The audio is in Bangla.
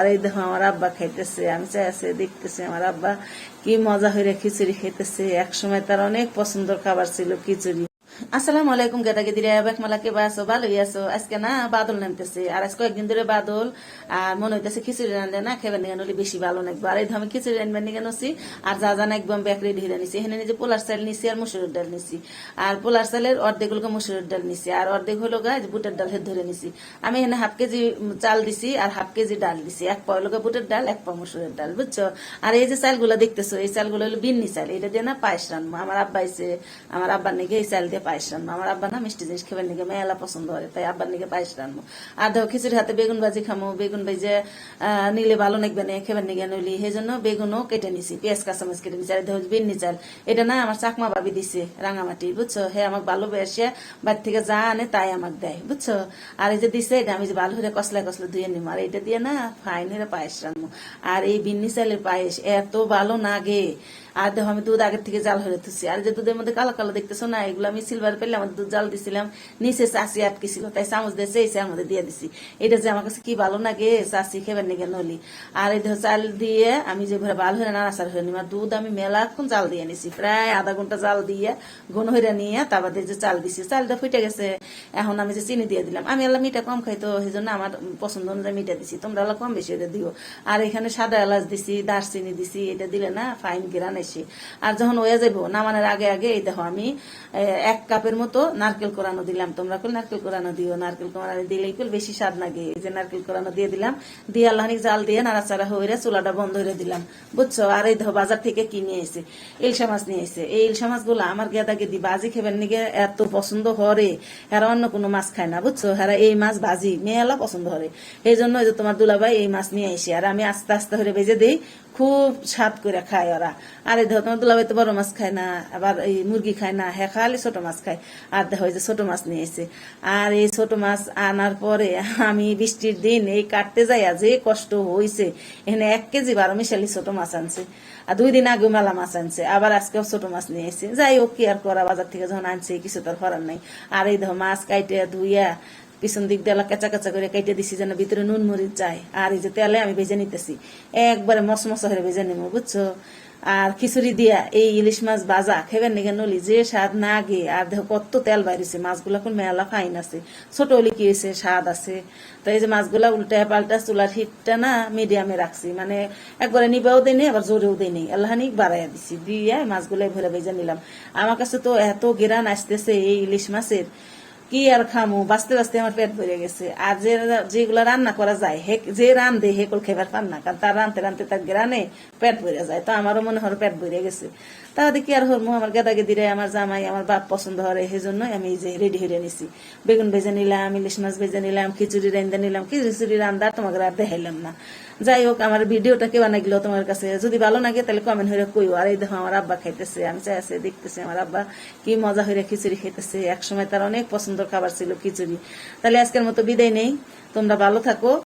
আর দেখো, আমার আব্বা খাইতেছে, আমি চাইছে দেখতেছি আমার আব্বা কি মজা হয়ে খিচুড়ি খাইতেছে। একসময় তার অনেক পছন্দের খাবার ছিল খিচুড়ি। আসসালামু আলাইকুম, গেদা গেদিরা বেক মালা কে বাসো ভালোই আছো। আজকে না বাদল নামতেছে, আর আজকে কয়েকদিন ধরে বাদল আর মনে হইতেছে খিচুড়ি রান্ধে না খেবেন নিয়ে নলি বেশি ভালো নাকবো আর এই আমি খিচুড়ি রানবেন নিয়ে নছি আর যা যা একদম বেকরি ঢিরে নিছি। এখানে নিজে পোলার চাল নিছি আর মুসুরের ডাল নিছি। আর পোলার চালের অর্ধেক হলো মুসুরের ডাল নিছি, আর অর্ধেক হলো গা বুটের ডাল হের ধরে নিছি। আমি এখানে হাফ কেজি চাল দিছি আর হাফ কেজি ডাল দিছি। এক পাও গা বুটের ডাল, এক পাও মুসুরের ডাল, বুঝছ? আর এই যে চালগুলো দেখতেছো, এই চালগুলো হলো বিন্নি চাল। এটা দিয়ে না পায়েস রানবো আমার আব্বা আমার আব্বার নাকি এই চাল দিয়ে পায়েস রানবো আমার আব্বা না মিষ্টি জিনিস খেবেন নাকি মেলা পছন্দ করে, তাই আব্বার নাকি পায়েস রানবো আর দেখো খিচুড়ি হাতে বেগুন ভাজি খামো, বেগুন ভাজি নিলে ভালো লাগবে না খেবেন নাকি নইলি সেই জন্য বেগুনও কেটে নিছি, পেঁয়াজ, কাঁচামরিচ কেটে নিছি, আর দেখো বিন্নি চাল। এটা না আমার চাকমা ভাবি দিছে রাঙামাটি, বুঝছ? হে আমাকে ভালোবেসে, বাড়ি থেকে যা আনে তাই আমাকে দেয়, বুঝছ? আর এই যে দিছে এটা, আমি যে ভালো হয়ে কসলা কসলা ধুয়ে নিম, আর এটা দিয়ে না ফাইন হয়ে পায়েস রান্নু আর এই বিন্নি চালের পায়েস এত ভালো নাগে আর দেখো আমি দুধ আগের থেকে জাল হয়ে তুলছি আর যে দুধের মধ্যে কালো কালো দেখতেছো না, এগুলো আমি সিলভার পেলে আমার দুধ জাল দিছিলাম। নিচে চাষি আটকে ছিল তাই চামচ এই চার মধ্যে দিয়ে দিছি। এটা যে আমার কাছে কি ভালো লাগে, চাষি খেবেন নাকি নলি? আর এই চাল দিয়ে আমি যে ঘরে ভালো হয়ে নাড়াচার হয়ে আর দুধ আমি মেলাক্ষণ জাল দিয়ে নিছি। প্রায় আধা ঘণ্টা জাল দিয়ে ঘন হয়ে নিয়ে তারপর যে চাল দিছি, চালটা ফুটে গেছে। এখন আমি যে চিনি দিয়ে দিলাম। আমি এলা মিঠা কম খাই তো, সেই জন্য আমার পছন্দ অনুযায়ী মিঠা দিছি। তোমরা এলা কম বেশি এটা দিও। আর এখানে সাদা এলাচ দিছি, দারচিনি দিছি, এটা দিলে না ফাইন গিরান এসে আর যখন হয়ে যাব নামানোর আগে আগে এই দেখো আমি এক কাপের মতো নারকেল কোরানো দিলাম। তোমরা কুল নারকেল কোরানো দিও, নারকেল কোরানো দিলে কুল বেশি স্বাদ লাগে। এই যে নারকেল কোরানো দিয়ে দিলাম, দিয়ে আল্লাহানি জাল দিয়ে নাড়াচাড়া হয়ে চুলাটা বন্ধ করে দিলাম। বুঝছ? আর এই বাজার থেকে কিনে এসে ইলশা মাছ নিয়ে এসে এই ইলশা মাছগুলো আমার গেদা গেদি বাজি খেবেন নিগে এত পছন্দ হরে। এরা অন্য কোনো মাছ খায় না, বুঝছ? এরা এই মাছ বাজি মেয়েলা পছন্দ করে এই জন্য যে তোমার দুলাভাই এই মাছ নিয়ে এসে আর আমি আস্তে আস্তে করে ভেজে দিই, খুব স্বাদ করে খায় ওরা। আর এই দেখো তোমার দুলাভাই তো বড় মাছ খায় না, আবার এই মুরগি খায় না হ্যাঁ খালি ছোট মাছ। খায় আর দেখো যে ছোট মাছ নিয়ে এসে আর এই ছোট মাছ আনার পরে আমি বৃষ্টির দিন এই কাটতে যাইয়া যে কষ্ট হইছে, এখানে এক কেজি বারো মিশালি ছোট মাছ আনছে। আর দুই দিন আগে মেলা মাছ আনছে, আবার আজকেও ছোট মাছ নিয়ে এসে যাই হোক, কি আর করা, বাজার থেকে যখন আনছে, কিছু তার করার নাই। আর এই দেখো মাছ কাইটে ধুইয়া পিছন দিক দিয়ে কাঁচা কাঁচা করে কেটে দিছি যেন ভিতরে নুন মরিচ যায়। আর এই যে তেলে আমি ভেজে নিতেছি। একবারে মশ মশ হয়ে ভেজে নেব বুঝছ? আর খিচুড়ি দিয়া এই ইলিশ মাছ বাজা, খেবেন নাকি নলি? যে স্বাদ না গে, আর দেখো কত তেল বাইরেছে, মাছগুলা কোন মেলা ফাইন আছে। ছোট হলে কি হয়েছে? স্বাদ আছে। তো এই যে মাছগুলা উল্টা পাল্টা চুলার হিটটা না মিডিয়ামে রাখছি। মানে একবারে নিবাও দেয়নি আবার জোরেও দেয়নি আল্লাহানি বাড়াইয়া দিছি। দিয়ে মাছগুলা ভরে ভেজে নিলাম। আমার কাছে তো এত গেরান আসতেছে এই ইলিশ মাছের। কি আর খামু? বাঁচতে বাঁচতে আমার পেট ভরে গেছে। আর যে যেগুলো রান্না করা যায়, হে যে রান্ধে হেকল খেবার পান না, কারণ তার রানতে রানতে তার গ্রানে পেট ভরে যায়। তো আমারও মনে হয় পেট ভরে গেছে। তাহলে কি আর হরমু? আমার গেদা গেদিরে আমার জামাই, আমার বাপ পছন্দ হয় সেই জন্য আমি যে রেডি হয়ে নিছি। বেগুন ভেজে নিলাম, ইলিশ মাছ ভেজে নিলাম, খিচুড়ি রান্দা নিলাম, খিচুড়ি রান্দা তোমাকে আর দেখাইলাম না। যাই হোক, আমার ভিডিওটা কেউ নাগলো তোমার কাছে? যদি ভালো লাগে তাহলে কমেন্ট হয়ে কইও। আর এই দেখো, আমার আব্বা খাইতেছে, আমি চাই আছে, দেখতেছি আমার আব্বা কি মজা হয়ে খিচুড়ি খাইতেছে। এক সময় তার অনেক পছন্দের খাবার ছিল খিচুড়ি। তাহলে আজকের মতো বিদায় নেই। তোমরা ভালো থাকো।